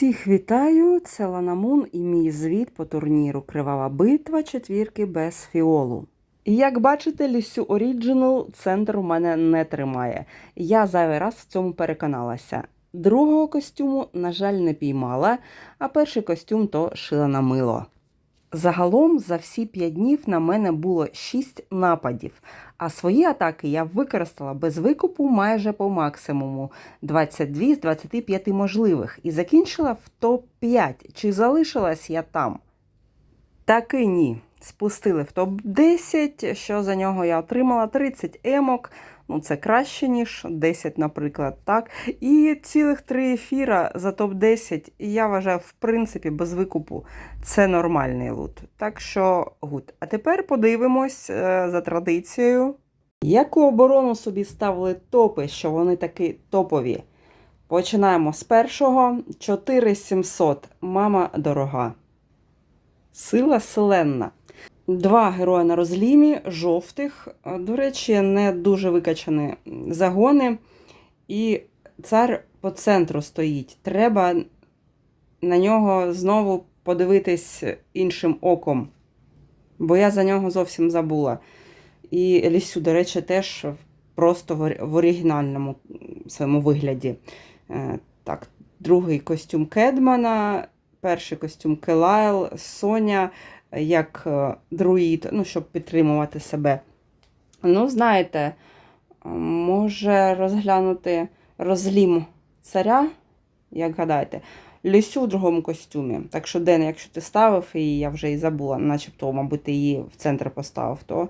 Всіх вітаю! Це Ланамун і мій звіт по турніру Кривава битва четвірки без фіолу. Як бачите, Лісю Оріджинал центр у мене не тримає. Я зайвий раз в цьому переконалася. Другого костюму, на жаль, не піймала, а перший костюм то шила на мило. Загалом за всі 5 днів на мене було 6 нападів, а свої атаки я використала без викупу майже по максимуму 22 з 25 можливих і закінчила в топ-5. Чи залишилась я там? Так і ні. Спустили в топ-10, що за нього я отримала 30 емок. Ну, це краще, ніж 10, наприклад, так. І цілих три ефіра за топ-10. І я вважаю, в принципі, без викупу це нормальний лут. Так що гуд. А тепер подивимось е, за традицією. Яку оборону собі ставили топи, що вони такі топові? Починаємо з першого. 4700. Мама дорога. Сила селенна. Два герої на розлімі, жовтих. До речі, не дуже викачані загони. І цар по центру стоїть. Треба на нього знову подивитись іншим оком, бо я за нього зовсім забула. І Лісю, до речі, теж просто в оригінальному своєму вигляді. Е, Так, другий костюм Кедмана, перший костюм Келайл, Соня як е, друїд, ну, щоб підтримувати себе. Ну, знаєте, може розглянути розлім царя, як гадаєте, Лісю у другому костюмі. Так що, Ден, якщо ти ставив, і я вже і забула, начебто, мабуть, ти її в центр поставив, то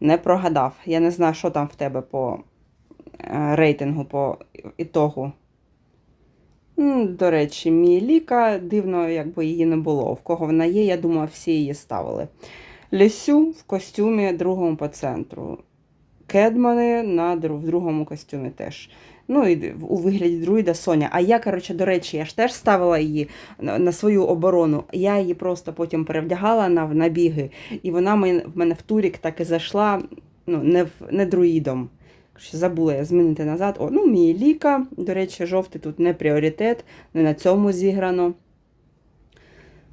не прогадав. Я не знаю, що там в тебе по е, рейтингу, по ітогу. До речі, Міліка, дивно, якби її не було. В кого вона є, я думаю, всі її ставили. Лісю в костюмі другому по центру. Кедмани на, в другому костюмі теж. Ну і у вигляді друїда Соня. А я, коротше, до речі, я ж теж ставила її на, на свою оборону. Я її просто потім перевдягала на набіги, і вона в мене в турік так і зайшла ну, не, в, не друїдом. Що забула я змінити назад. О, ну, мій ліка. До речі, жовтий тут не пріоритет, не на цьому зіграно.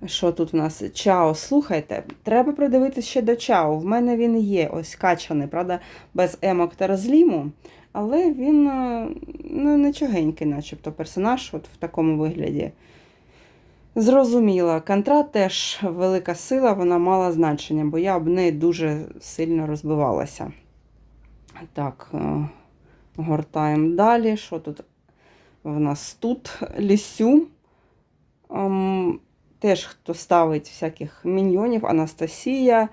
Що тут у нас? Чао, слухайте, треба придивитися ще до Чао. В мене він є ось качаний, правда, без емок та розліму. Але він е, ну, нечогенький, начебто, персонаж от в такому вигляді. Зрозуміла, контра теж велика сила, вона мала значення, бо я об неї дуже сильно розбивалася. Так, е, гортаємо далі. Що тут в нас тут? Лісю. Ем, Теж хто ставить всяких міньйонів, Анастасія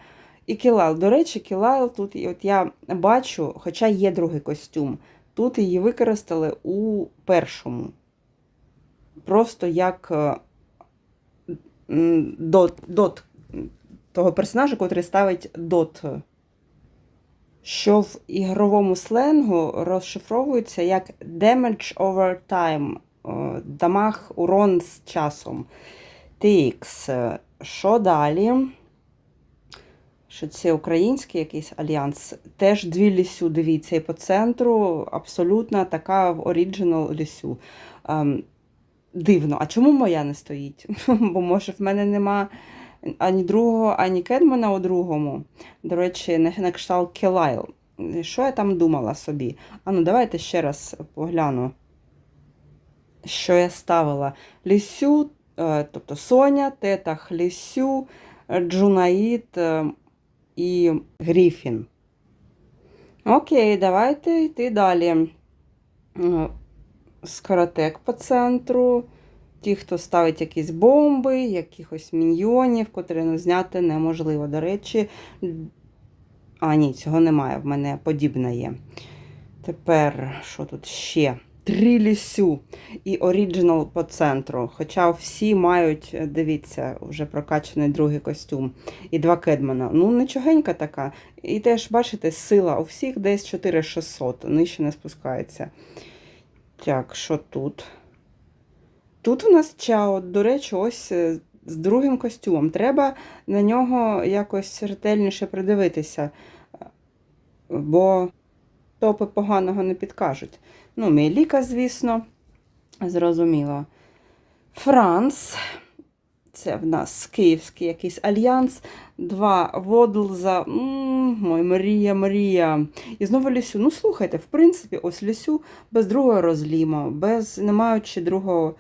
і Кілайл. До речі, Кілайл тут, і от я бачу, хоча є другий костюм, тут її використали у першому. Просто як е, дот, дот того персонажа, котрий ставить дот. Що в ігровому сленгу розшифровується як damage over time, е, дамаг урон з часом. TX. е, Що далі? Що це український якийсь альянс? Теж дві лісю, дивіться, і по центру абсолютно така в оріджинал лісю. Ем, дивно, а чому моя не стоїть? Бо може в мене нема ані другого, ані Кедмана у другому. До речі, на, кшталт Келайл. Що я там думала собі? А ну давайте ще раз погляну, що я ставила. Лісю, е, тобто Соня, Тетах, Лісю, Джунаїд е, і Гріфін. Окей, давайте йти далі. Е, Скоротек по центру. Ті, хто ставить якісь бомби, якихось міньйонів, котрі ну, зняти неможливо. До речі, а, ні, цього немає. В мене подібне є. Тепер, що тут ще? Три лісю і оріджинал по центру. Хоча всі мають, дивіться, вже прокачаний другий костюм. І два кедмана. Ну, нічогенька така. І теж, бачите, сила у всіх десь 4600, нижче не спускається. Так, що тут? Тут у нас чао, до речі, ось е, з другим костюмом. Треба на нього якось ретельніше придивитися, бо топи поганого не підкажуть. Ну, Меліка, звісно, зрозуміло. Франс. Це в нас київський якийсь альянс. Два Водлза. М, Ой, Марія, Марія. І знову Лісю. Ну, слухайте, в принципі, ось Лісю без другого розліма, без не маючи другого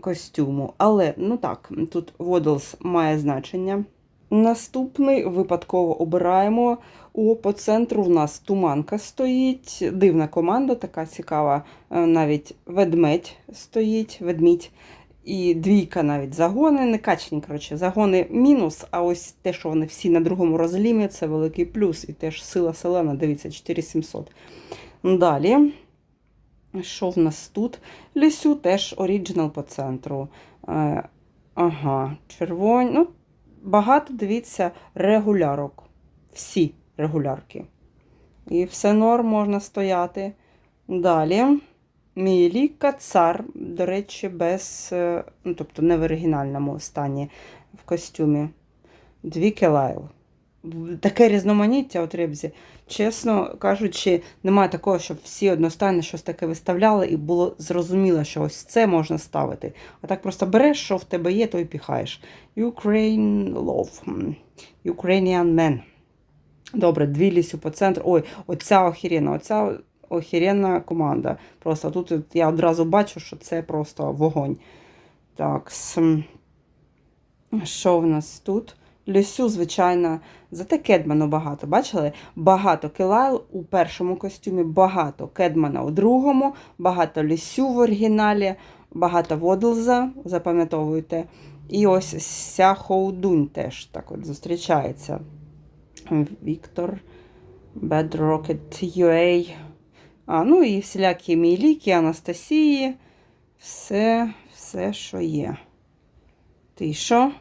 костюму. Але, ну так, тут Водлз має значення. Наступний випадково обираємо. О, по центру в нас туманка стоїть. Дивна команда, така цікава. Е, Навіть ведмедь стоїть, ведмідь. І двійка навіть загони, не качені, коротше, загони мінус, а ось те, що вони всі на другому розлімі, це великий плюс. І теж сила селена, дивіться, 4700. Далі. Що в нас тут? Лісю теж оріджинал по центру. Е, ага, червоні. Ну, багато, дивіться, регулярок. Всі регулярки. І все норм можна стояти. Далі. Міліка цар, до речі, без, е, ну, тобто не в оригінальному стані в костюмі. Дві Келайл. Таке різноманіття от рибзі. Чесно кажучи, немає такого, щоб всі одностайно щось таке виставляли і було зрозуміло, що ось це можна ставити. А так просто береш, що в тебе є, то і піхаєш. Ukraine love. Ukrainian man. Добре, дві лісю по центру. Ой, оця охерена, оця охеренна команда. Просто тут я одразу бачу, що це просто вогонь. Так, що в нас тут? Лісю, звичайно, зате Кедману багато. Бачили? Багато Килайл у першому костюмі, багато Кедмана у другому, багато Лісю в оригіналі, багато Водлза, запам'ятовуйте. І ось Ся Хоудунь теж так от зустрічається. Віктор, Bad Rocket UA. А, ну і всілякі Міліки, Анастасії. Все, все, що є. Ти що?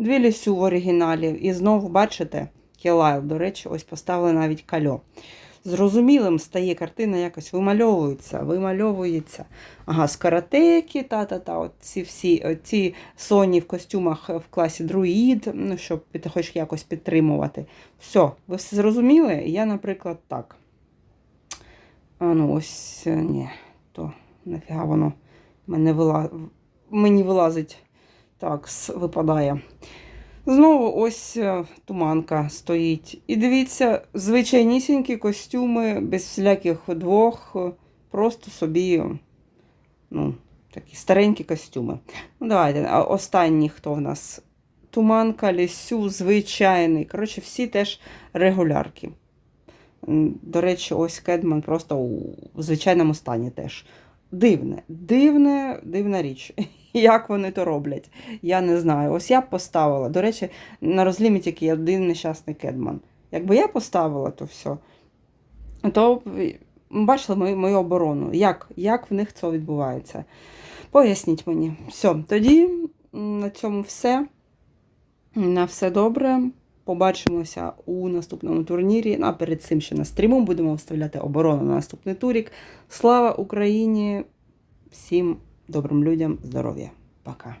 Дві лісю в оригіналі. І знову, бачите, Кілайл, до речі, ось поставили навіть кальо. Зрозумілим стає картина, якось вимальовується, вимальовується. Ага, скаратеки, та-та-та, от ці всі, от ці соні в костюмах в класі друїд, ну, щоб хоч якось підтримувати. Все, ви все зрозуміли? Я, наприклад, так. А ну ось, ні, то нафіга воно мене вила... мені вилазить. Так, випадає. Знову ось е, туманка стоїть. І дивіться, звичайнісінькі костюми, без всіляких двох, е, просто собі, ну, такі старенькі костюми. Ну, давайте, а останній хто в нас? Туманка, лісю, звичайний. Коротше, всі теж регулярки. До речі, ось Кедман просто у звичайному стані теж. Дивне, дивне, дивна річ. Як вони то роблять, я не знаю. Ось я б поставила. До речі, на розлімі тільки один нещасний Кедман. Якби я поставила, то все. То бачили мою, мою оборону. Як, як в них це відбувається? Поясніть мені. Все, тоді на цьому все. На все добре. Побачимося у наступному турнірі. Ну, А перед цим ще на стріму будемо вставляти оборону на наступний турік. Слава Україні! Всім добрим людям, здоров'я. Пока.